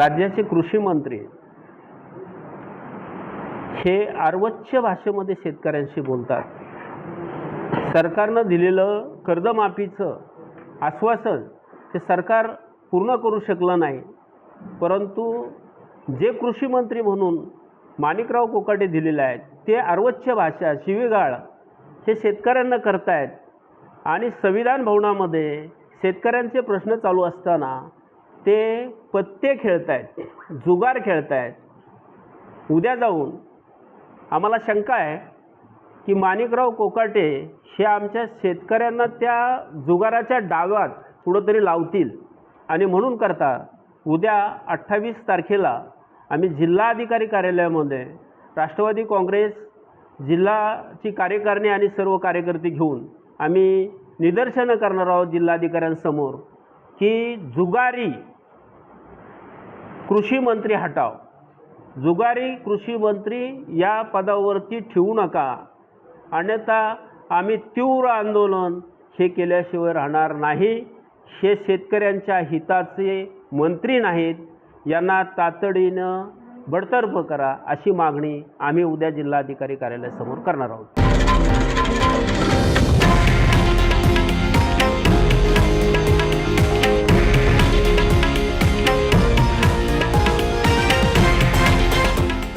राज्याचे कृषी मंत्री हे अर्वच्य भाषेमध्ये शेतकऱ्यांशी बोलतात. सरकारनं दिलेलं कर्जमाफीचं आश्वासन हे सरकार पूर्ण करू शकलं नाही. परंतु जे कृषी मंत्री म्हणून माणिकराव कोकाटे दिलेले आहेत ते अर्वच्य भाषा शिवीगाळ हे शेतकऱ्यांना करतायत. आणि संविधान भवनामध्ये शेतकऱ्यांचे प्रश्न चालू असताना ते पत्ते खेळतायत जुगार खेळतायत. उद्या जाऊन आम्हाला शंका आहे की माणिकराव कोकाटे हे आमच्या शेतकऱ्यांना त्या जुगाराच्या डावात कुठंतरी लावतील. आणि म्हणून करता उद्या अठ्ठावीस तारखेला आम्ही जिल्हाधिकारी कार्यालयामध्ये राष्ट्रवादी काँग्रेस जिल्हाची कार्यकारिणी आणि सर्व कार्यकर्ते घेऊन आम्ही निदर्शनं करणार आहोत जिल्हाधिकाऱ्यांसमोर. की जुगारी कृषी मंत्री हटाव. जुगारी कृषी मंत्री या पदावरती ठेवू नका. अन्यथा आम्ही तीव्र आंदोलन हे केल्याशिवाय राहणार नाही. हे शेतकऱ्यांच्या हिताचे मंत्री नाहीत. यांना तातडीनं बडतर्फ करा अशी मागणी आम्ही उद्या जिल्हाधिकारी कार्यालयासमोर करणार आहोत.